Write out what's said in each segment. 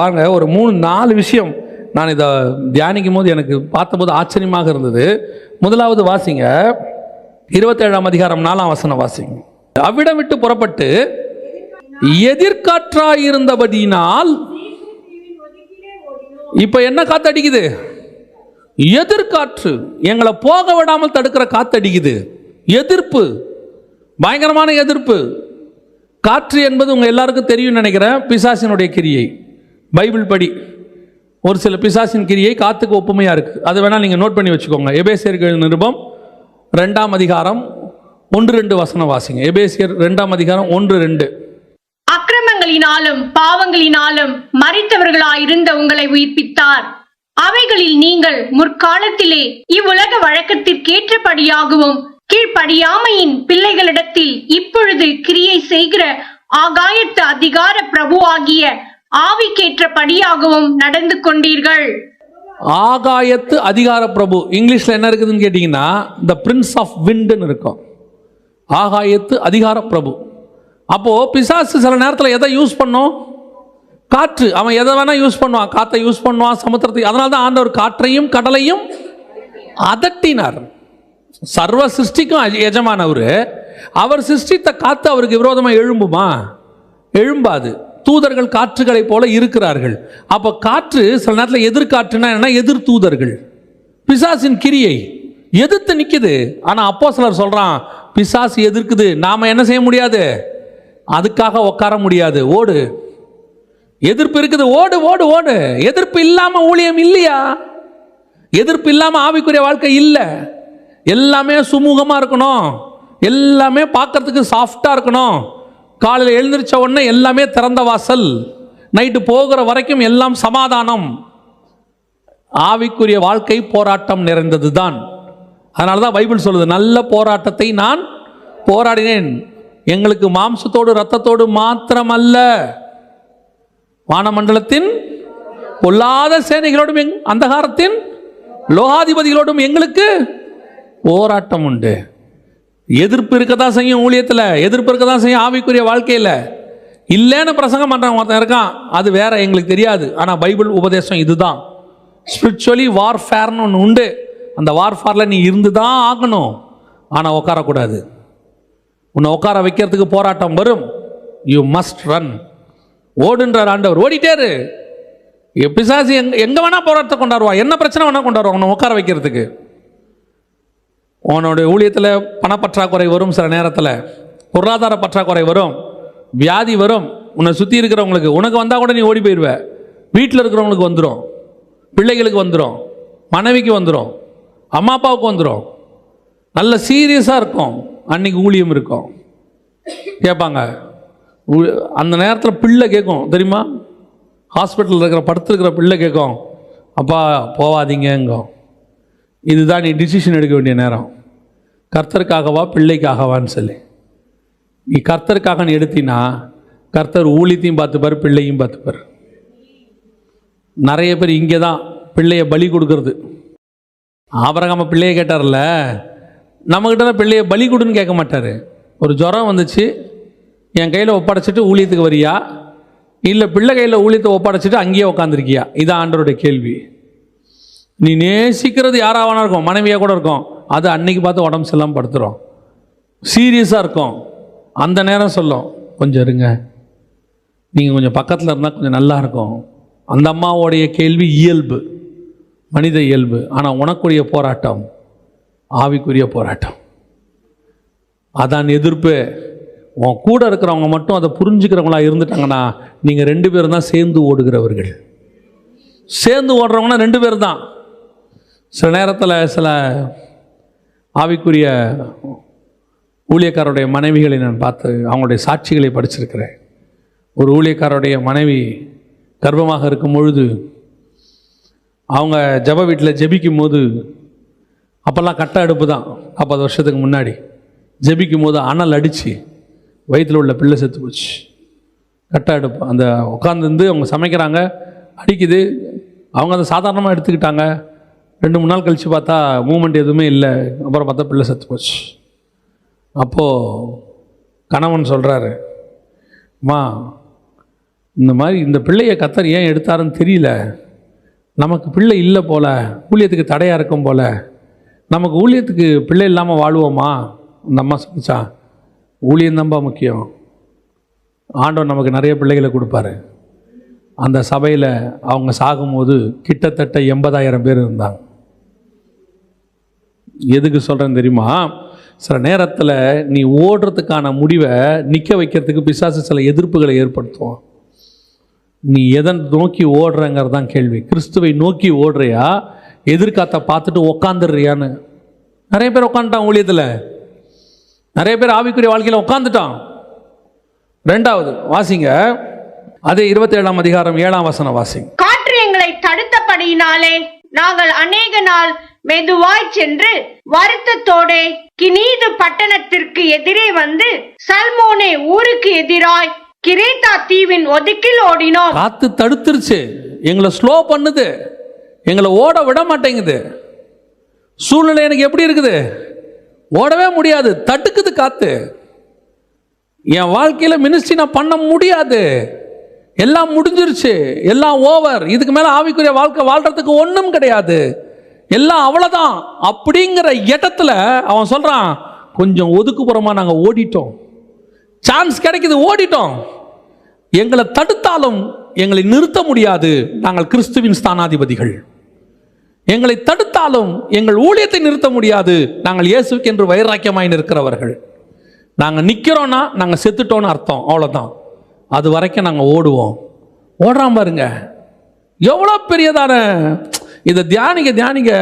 வாங்க ஒரு மூணு நாலு விஷயம் நான் இதை தியானிக்கும் போது எனக்கு பார்த்தபோது ஆச்சரியமாக இருந்தது. முதலாவது வாசிங்க. இருபத்தேழாம் அதிகாரம் நாலாம் வசனம் வாசிங்க. அவ்விடம் விட்டு புறப்பட்டு எதிர்காற்றாயிருந்தபடியினால் இப்போ என்ன காத்து அடிக்குது எதிர்காற்று எங்களை போக விடாமல் தடுக்கிற காத்து அடிக்குது எதிர்ப்பு பயங்கரமான எதிர்ப்பு. காற்று என்பது உங்கள் எல்லாருக்கும் தெரியும்னு நினைக்கிறேன் பிசாசினுடைய கிரியை. பைபிள் படி ஒரு சில பிசாசின் கிரியை காத்துக்கு ஒப்புமையாக இருக்குது அது வேணால் நீங்கள் நோட் பண்ணி வச்சுக்கோங்க. எபேசியர்கள் நிருபம் ரெண்டாம் அதிகாரம் ஒன்று ரெண்டு வசனம் வாசிங்க. எபேசியர் ரெண்டாம் அதிகாரம் ஒன்று ரெண்டு. அக்கிரமங்களினாலும் பாவங்களினாலும் மறித்தவர்களாயிருந்த உங்களை உயிர்ப்பித்தார். அவைகளில் நீங்கள் முற்காலத்திலே இவ்வுலக வழக்கத்திற்கேற்றபடியாகவும் கீழ்ப்படியாமையின் பிள்ளைகளிடத்தில் இப்பொழுது கிரியை செய்கிற ஆகாயத்து அதிகார பிரபுவாகிய ஆவிக்கேற்றபடியாகவும் நடந்து கொண்டீர்கள். ஆகாயத்து அதிகார பிரபு இங்கிலீஷில் என்ன இருக்குதுன்னு கேட்டிங்கன்னா த பிரின்ஸ் ஆஃப் விண்டுன்னு இருக்கும். ஆகாயத்து அதிகார பிரபு அப்போது பிசாசு சில நேரத்தில் எதை யூஸ் பண்ணும்? காற்று. அவன் எதை வேணால் யூஸ் பண்ணுவான். காற்றை யூஸ் பண்ணுவான் சமுத்திரத்தை. அதனால தான் ஆண்டவர் காற்றையும் கடலையும் அதட்டினார். சர்வ சிருஷ்டிக்கும் எஜமானவர். அவர் சிருஷ்டித்த காற்று அவருக்கு விரோதமாக எழும்புமா? எழும்பாது. தூதர்கள் காற்றுகளைப் போல இருக்கிறார்கள். அப்போ காற்று சில நேரத்தில் எதிர்காற்றுனா என்ன எதிர் தூதர்கள். பிசாசின் கிரியை எதிர்த்து நிற்குது ஆனால் அப்போ சிலர் சொல்கிறான் பிசாசு எதிர்க்குது. நாம் என்ன செய்ய முடியாது? அதுக்காக உட்கார முடியாது. ஓடு. எதிர்ப்பு இருக்குது. ஓடு ஓடு ஓடு. எதிர்ப்பு இல்லாமல் ஊழியம் இல்லையா? எதிர்ப்பு இல்லாமல் ஆவிக்குரிய வாழ்க்கை இல்லை. எல்லாமே சுமூகமாக இருக்கணும். எல்லாமே பார்க்கறதுக்கு சாஃப்டாக இருக்கணும். காலையில் எழுந்திரிச்ச உடனே எல்லாமே திறந்த வாசல். நைட்டு போகிற வரைக்கும் எல்லாம் சமாதானம். ஆவிக்குரிய வாழ்க்கை போராட்டம் நிறைந்தது தான் அதனால தான் பைபிள் சொல்லுது நல்ல போராட்டத்தை நான் போராடினேன். எங்களுக்கு மாம்சத்தோடு ரத்தத்தோடு மாத்திரமல்ல. வானமண்டலத்தின் பொல்லாத சேனைகளோடும் எங் அந்தகாரத்தின் லோகாதிபதிகளோடும் எங்களுக்கு போராட்டம் உண்டு. எதிர்ப்பு இருக்க தான் செய்யும் ஊழியத்தில் எதிர்ப்பு இருக்க தான் செய்யும் ஆவிக்குரிய வாழ்க்கையில். இல்லைன்னு பிரசங்கம் பண்ணுறான் ஒருத்தன் இருக்கான் அது வேற எங்களுக்கு தெரியாது. ஆனால் பைபிள் உபதேசம் இதுதான். ஸ்பிரிச்சுவலி வார்ஃபேர்னு ஒன்று உண்டு. அந்த வார்ஃபேரில் நீ இருந்து தான் ஆகணும். ஆனால் உட்காரக்கூடாது. உன்னை உட்கார வைக்கிறதுக்கு போராட்டம் வரும். யூ மஸ்ட் ரன் ஓடுன்றார் ஆண்டவர். ஓடிட்டேரு பிசாசு எங்க எங்கே வேணால் போராட்டத்தை கொண்டாடுவா. என்ன பிரச்சனை வேணால் கொண்டாடுவா உன்னை உட்கார வைக்கிறதுக்கு. உன்னுடைய ஊழியத்தில் பணப்பற்றாக்குறை வரும் சில நேரத்தில். பொருளாதார பற்றாக்குறை வரும். வியாதி வரும். உன்னை சுற்றி இருக்கிறவங்களுக்கு உனக்கு வந்தால் கூட நீ ஓடி போயிடுவ வீட்டில் இருக்கிறவங்களுக்கு வந்துடும் பிள்ளைகளுக்கு வந்துடும் மனைவிக்கு வந்துடும் அம்மா அப்பாவுக்கு வந்துடும் நல்ல சீரியஸாக இருக்கும். அன்னைக்கு ஊழியம் இருக்கும். கேட்பாங்க அந்த நேரத்தில் பிள்ளை கேட்கும் தெரியுமா? ஹாஸ்பிட்டலில் இருக்கிற படுத்துருக்கிற பிள்ளை கேட்கும் அப்பா போவாதீங்கங்கும் இதுதான் நீ டிசிஷன் எடுக்க வேண்டிய நேரம். கர்த்தருக்காகவா பிள்ளைக்காகவான்னு சொல்லி. நீ கர்த்தருக்காக நீ எடுத்தினா கர்த்தர் ஊழியத்தையும் பார்த்துப்பார் பிள்ளையும் பார்த்துப்பார். நிறைய பேர் இங்கே தான் பிள்ளைய பலி கொடுக்கறது. ஆபரகாம பிள்ளைய கேட்டார்ல நம்மக்கிட்ட தான் பிள்ளைய பலி கொடுன்னு கேட்க மாட்டார். ஒரு ஜுரம் வந்துச்சு என் கையில் ஒப்படைச்சிட்டு ஊழியத்துக்கு வரியா? இல்லை பிள்ளை கையில் ஊழியத்தை ஒப்படைச்சிட்டு அங்கேயே உட்காந்துருக்கியா இதான் ஆண்டருடைய கேள்வி. நீ நேசிக்கிறது யாராவனா இருக்கும்? மனைவியாக கூட இருக்கும். அது அன்னைக்கு பார்த்து உடம்பு சரியில்லாமல் படுத்துகிறோம் சீரியஸாக இருக்கும். அந்த நேரம் சொல்லும். கொஞ்சம் இருங்க. நீங்கள் கொஞ்சம் பக்கத்தில் இருந்தால் கொஞ்சம் நல்லா இருக்கும். அந்த அம்மாவோடைய கேள்வி இயல்பு. மனித இயல்பு. ஆனால் உனக்குரிய போராட்டம் ஆவிக்குரிய போராட்டம். அதான் எதிர்ப்பு. உன் கூட இருக்கிறவங்க மட்டும் அதை புரிஞ்சுக்கிறவங்களா இருந்துட்டாங்கன்னா நீங்கள் ரெண்டு பேரும் தான் சேர்ந்து ஓடுகிறவர்கள். சேர்ந்து ஓடுறவங்கன்னா ரெண்டு பேர் தான். சில நேரத்தில் சில ஆவிக்குரிய ஊழியக்காரருடைய மனைவிகளை நான் பார்த்து அவங்களுடைய சாட்சிகளை படிச்சிருக்கிறேன். ஒரு ஊழியக்காரருடைய மனைவி கர்ப்பமாக இருக்கும் பொழுது அவங்க ஜப வீட்டில் ஜெபிக்கும் போது அப்போல்லாம் கட்ட அடுப்பு தான் நாற்பது வருஷத்துக்கு முன்னாடி. ஜெபிக்கும் போது அனல் அடித்து வயிற்றில் உள்ள பிள்ளை செத்து போச்சு. கட்ட அடுப்பு அந்த உட்காந்துருந்து அவங்க சமைக்கிறாங்க அடிக்குது. அவங்க அதை சாதாரணமாக எடுத்துக்கிட்டாங்க. ரெண்டு மூணு நாள் கழித்து பார்த்தா மூமெண்ட் எதுவுமே இல்லை. அப்புறம் பார்த்தா பிள்ளை செத்து போச்சு. அப்போது கணவன் சொல்கிறாரு அம்மா இந்த மாதிரி இந்த பிள்ளையை கத்தர் ஏன் எடுத்தாருன்னு தெரியல. நமக்கு பிள்ளை இல்லை போல் ஊழியத்துக்கு தடையாக இருக்கும் போல். நமக்கு ஊழியத்துக்கு பிள்ளை இல்லாமல் வாழுவோமா? இந்த அம்மா சொல்லிச்சா ஊழியம் முக்கியம். ஆண்டவன் நமக்கு நிறைய பிள்ளைகளை கொடுப்பாரு. அந்த சபையில் அவங்க சாகும்போது கிட்டத்தட்ட எண்பதாயிரம் பேர் இருந்தாங்க. எதுக்கு சொல்கிறேன்னு தெரியுமா? சில நேரத்தில் நீ ஓடுறதுக்கான முடிவை நிற்க வைக்கிறதுக்கு பிசாசு சில எதிர்ப்புகளை ஏற்படுத்துவோம் நீ எதை நோக்கி ஓடுறங்கிறது தான் கேள்வி. கிறிஸ்துவை நோக்கி ஓடுறியா? எதிர்காத்த பார்த்துட்டு உக்காந்துடுறியான்னு. நிறைய பேர் உட்காந்துட்டான் ஊழியத்தில். நிறைய பேர் ஆவிக்குரிய வாழ்க்கையில் உட்காந்துட்டான் ரெண்டாவது வாசிங்க. அதே இருபத்தேழாம் அதிகாரம் ஏழாம் வசனம் வாசிங்க. காற்று எங்களை தடுத்தபடியினாலே நாங்கள் அநேக நாள் மெதுவாய் சென்று வருத்தத்தோடே கினீது பட்டணத்திற்கு எதிரே வந்து சல்மோனே ஊருக்கு எதிராய் கிரேத்தா தீவின் ஒதுக்கில் ஓடினோம். காத்து தடுத்துருச்சு. எங்களை ஸ்லோ பண்ணுது. எங்களை ஓட விட மாட்டேங்குது. சூழ்நிலை எனக்கு எப்படி இருக்குது? ஓடவே முடியாது. தட்டுக்குது காத்து. என் வாழ்க்கையில் மினிஸ்ட்ரி நான் பண்ண முடியாது. எல்லாம் முடிஞ்சிருச்சு. எல்லாம் ஓவர் இதுக்கு மேலே ஆவிக்குரிய வாழ்க்கை வாழ்கிறதுக்கு ஒன்றும் கிடையாது. எல்லாம் அவ்வளோதான் அப்படிங்கிற இடத்துல அவன் சொல்கிறான் கொஞ்சம் ஒதுக்குப்புறமாக நாங்கள் ஓடிட்டோம். சான்ஸ் கிடைக்குது ஓடிட்டோம். எங்களை தடுத்தாலும் எங்களை நிறுத்த முடியாது. நாங்கள் கிறிஸ்துவின் ஸ்தானாதிபதிகள். எங்களை தடுத்தாலும் எங்கள் ஊழியத்தை நிறுத்த முடியாது. நாங்கள் இயேசுக்கு என்று வைராக்கியமாய் நிற்கிறவர்கள். நாங்கள் நிற்கிறோன்னா நாங்கள் செத்துட்டோன்னு அர்த்தம். அவ்வளோதான் அது வரைக்கும் நாங்கள் ஓடுவோம். ஓடுறான் பாருங்க. எவ்வளோ பெரியதான இதை தியானிங்க தியானிங்க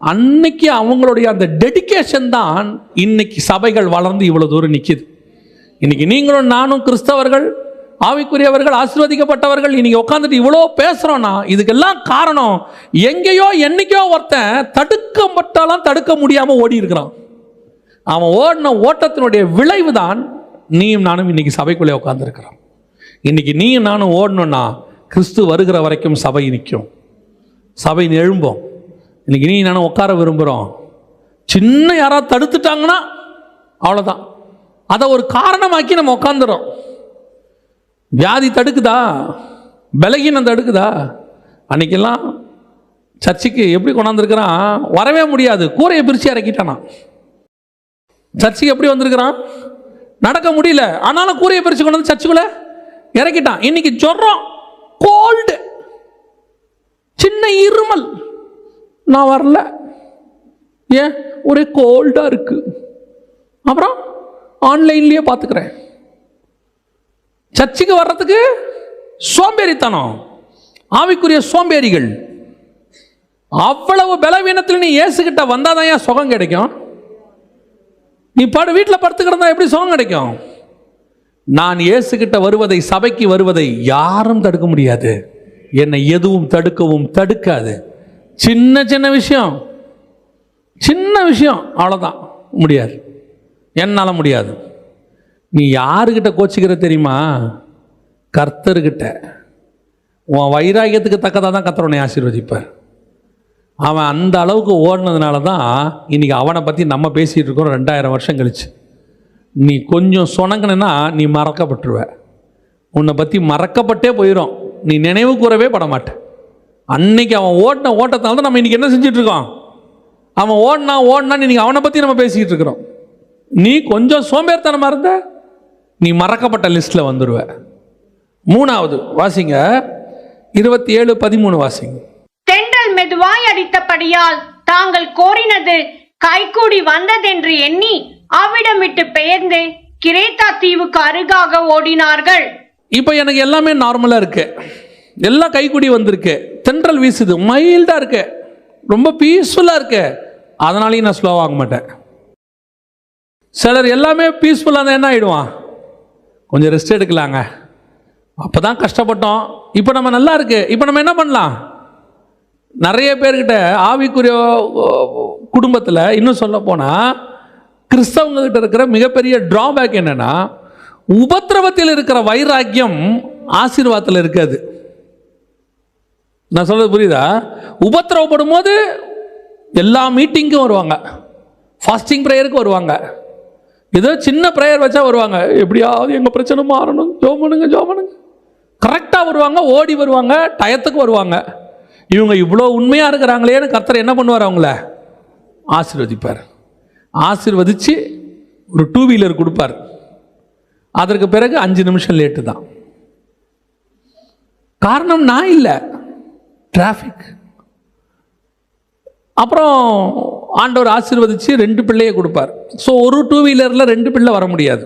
அன்னைக்கு அவங்களுடைய அந்த டெடிகேஷன் தான் இன்னைக்கு சபைகள் வளர்ந்து இவ்வளோ தூரம் நிற்கிது இன்னைக்கு நீங்களும் நானும் கிறிஸ்தவர்கள் ஆவிக்குரியவர்கள் ஆசீர்வதிக்கப்பட்டவர்கள் இன்னைக்கு உட்காந்துட்டு இவ்வளோ பேசுகிறோன்னா இதுக்கெல்லாம் காரணம் எங்கேயோ என்னைக்கோ ஒருத்தன் தடுக்கப்பட்டாலும் தடுக்க முடியாமல் ஓடி இருக்கிறான். அவன் ஓடின ஓட்டத்தினுடைய விளைவு தான் நீயும் நானும் இன்னைக்கு சபைக்குள்ளே உட்காந்துருக்கிறோம் இன்னைக்கு நீயும் நானும் ஓடணும்னா கிறிஸ்து வருகிற வரைக்கும் சபை நிற்கும். சபை எழும்போம். இன்னைக்கு நீ நானும் உட்கார விரும்புகிறோம் சின்ன யாராவது தடுத்துட்டாங்கன்னா அவ்வளோதான் அதை ஒரு காரணமாக்கி நம்ம உட்காந்துறோம் வியாதி தடுக்குதா? பலகீனம் தடுக்குதா? அன்னைக்கெல்லாம் சர்ச்சுக்கு எப்படி கொண்டாந்துருக்கிறான்? வரவே முடியாது. கூரையை பிரித்து இறக்கிட்டானா? சர்ச்சுக்கு எப்படி வந்திருக்கிறான்? நடக்க முடியல. ஆனாலும் கூரையை பிரித்து கொண்டு வந்து இறக்கிட்டான். இன்னைக்கு சொல்கிறோம் கோல்டு சின்ன இருமல். நான் வரல. ஏன்? ஒரே கோல்டாக இருக்குது அப்புறம் ஆன்லைன்லேயே பார்த்துக்கிறேன் சர்ச்சுக்கு வர்றதுக்கு சோம்பேறித்தனம். ஆவிக்குரிய சோம்பேறிகள். அவ்வளவு பலவீனத்தில் நீ வந்தால் தான் ஏன் சுகம் கிடைக்கும்? நீ பாடு வீட்டில் படுத்துக்கிடந்தா எப்படி சுகம் கிடைக்கும்? நான் ஏசுகிட்ட வருவதை சபைக்கு வருவதை யாரும் தடுக்க முடியாது. என்னை எதுவும் தடுக்கவும் தடுக்காது. சின்ன சின்ன விஷயம். சின்ன விஷயம். அவ்வளோதான் முடியாது. என்னால் முடியாது. நீ யாருக்கிட்ட கோச்சிக்கிற தெரியுமா? கர்த்தர்கிட்ட. உன் வைராகியத்துக்கு தக்கதாக தான் கர்த்தர் உன்னை ஆசீர்வதிப்பார். அவன் அந்த அளவுக்கு ஓடினதுனால தான் இன்றைக்கி அவனை பற்றி நம்ம பேசிகிட்டு இருக்கோம். ரெண்டாயிரம் வருஷம் கழிச்சு. நீ கொஞ்சம் சொனங்கினா நீ மறக்கப்பட்டுருவ. உன்னை பற்றி மறக்கப்பட்டே போயிடும் நீ நினைவு கூறவே பட மாட்ட அன்னைக்கு அவன் ஓட்டின ஓட்டத்தால தான் நம்ம இன்றைக்கி என்ன செஞ்சிட்ருக்கோம் அவன் ஓடினா ஓடினா நீங்கள் அவனை பற்றி நம்ம பேசிக்கிட்டு இருக்கிறோம். நீ கொஞ்சம் சோம்பேறித்தனமாக இருந்த நீ மறக்கப்பட்ட லிஸ்ட்டில் வந்துடுவ மூணாவது வாசிங்க. இருபத்தி ஏழு பதிமூணு வாசிங்க. தெண்டல் மெதுவாய் அடித்தபடியால் தாங்கள் கோரினது கைகூடி வந்ததென்று எண்ணி அவ்விடமிட்டு பெயர்ந்து கிரேத்தா தீவுக்கு அருகாக ஓடினார்கள். இப்போ எனக்கு எல்லாமே நார்மலாக இருக்கு. எல்லாம் கைக்குடி வந்திருக்கு. தென்றல் வீசுது. மைல்டாக இருக்கு. ரொம்ப பீஸ்ஃபுல்லாக இருக்கு. அதனாலையும் நான் ஸ்லோவாக மாட்டேன். சிலர் எல்லாமே பீஸ்ஃபுல்லாக இருந்தால் என்ன ஆகிடுவான் கொஞ்சம் ரெஸ்ட் எடுக்கலாங்க. அப்போ தான் கஷ்டப்பட்டோம். இப்போ நம்ம நல்லா இருக்கு. இப்போ நம்ம என்ன பண்ணலாம்? நிறைய பேர்கிட்ட ஆவிக்குரிய குடும்பத்தில் இன்னும் சொல்ல போனால் கிறிஸ்தவங்ககிட்ட இருக்கிற மிகப்பெரிய ட்ராபேக் என்னென்னா உபத்திரவத்தில் இருக்கிற வைராக்கியம் ஆசீர்வாதத்தில் இருக்காது. நான் சொல்கிறது புரியுதா? உபத்திரவப்படும் போது எல்லா மீட்டிங்க்கும் வருவாங்க. ஃபாஸ்டிங் ப்ரேயருக்கு வருவாங்க. ஏதோ சின்ன ப்ரேயர் வச்சா வருவாங்க. எப்படியாவது எங்கள் பிரச்சனை மாறணும். ஜோமனுங்க பண்ணுங்க பண்ணுங்க கரெக்டாக வருவாங்க ஓடி வருவாங்க டயத்துக்கு வருவாங்க. இவங்க இவ்வளோ உண்மையாக இருக்கிறாங்களேன்னு கர்த்தர் என்ன பண்ணுவார் அவங்கள? ஆசீர்வதிப்பார். ஆசீர்வதித்து ஒரு டூ வீலர் கொடுப்பார். அதற்கு பிறகு அஞ்சு நிமிஷம் லேட்டு தான். காரணம் நான் இல்லை. டிராஃபிக் அப்புறம் ஆண்டவர் ஆசீர்வதித்து ரெண்டு பிள்ளையை கொடுப்பார். ஸோ ஒரு டூ வீலரில் ரெண்டு பிள்ளை வர முடியாது.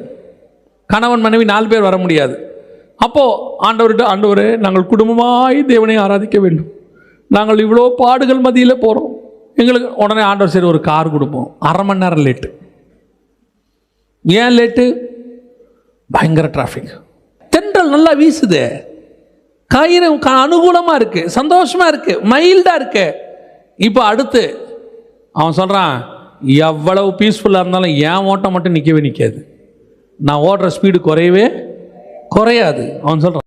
கணவன் மனைவி நாலு பேர் வர முடியாது. அப்போது ஆண்டவர்கிட்ட ஆண்டவரே நாங்கள் குடும்பமாய் தேவனை ஆராதிக்க வேண்டும். நாங்கள் இவ்வளோ பாடுகள் மதியில் போகிறோம் எங்களுக்கு உடனே ஆண்டவர் சரி ஒரு கார் கொடுப்போம். அரை மணி நேரம் லேட்டு ஏன் லேட்டு பயங்கர டிராஃபிக் தென்றல் நல்லா வீசுது. கயிறு அனுகூலமாக இருக்குது சந்தோஷமாக இருக்குது மைல்டாக இருக்கு. இப்போ அடுத்து அவன் சொல்கிறான் எவ்வளவு பீஸ்ஃபுல்லாக இருந்தாலும் என் ஓட்டம் மட்டும் நிற்கவே நிற்காது நான் ஓடுற ஸ்பீடு குறையவே குறையாது. அவன் சொல்கிறான்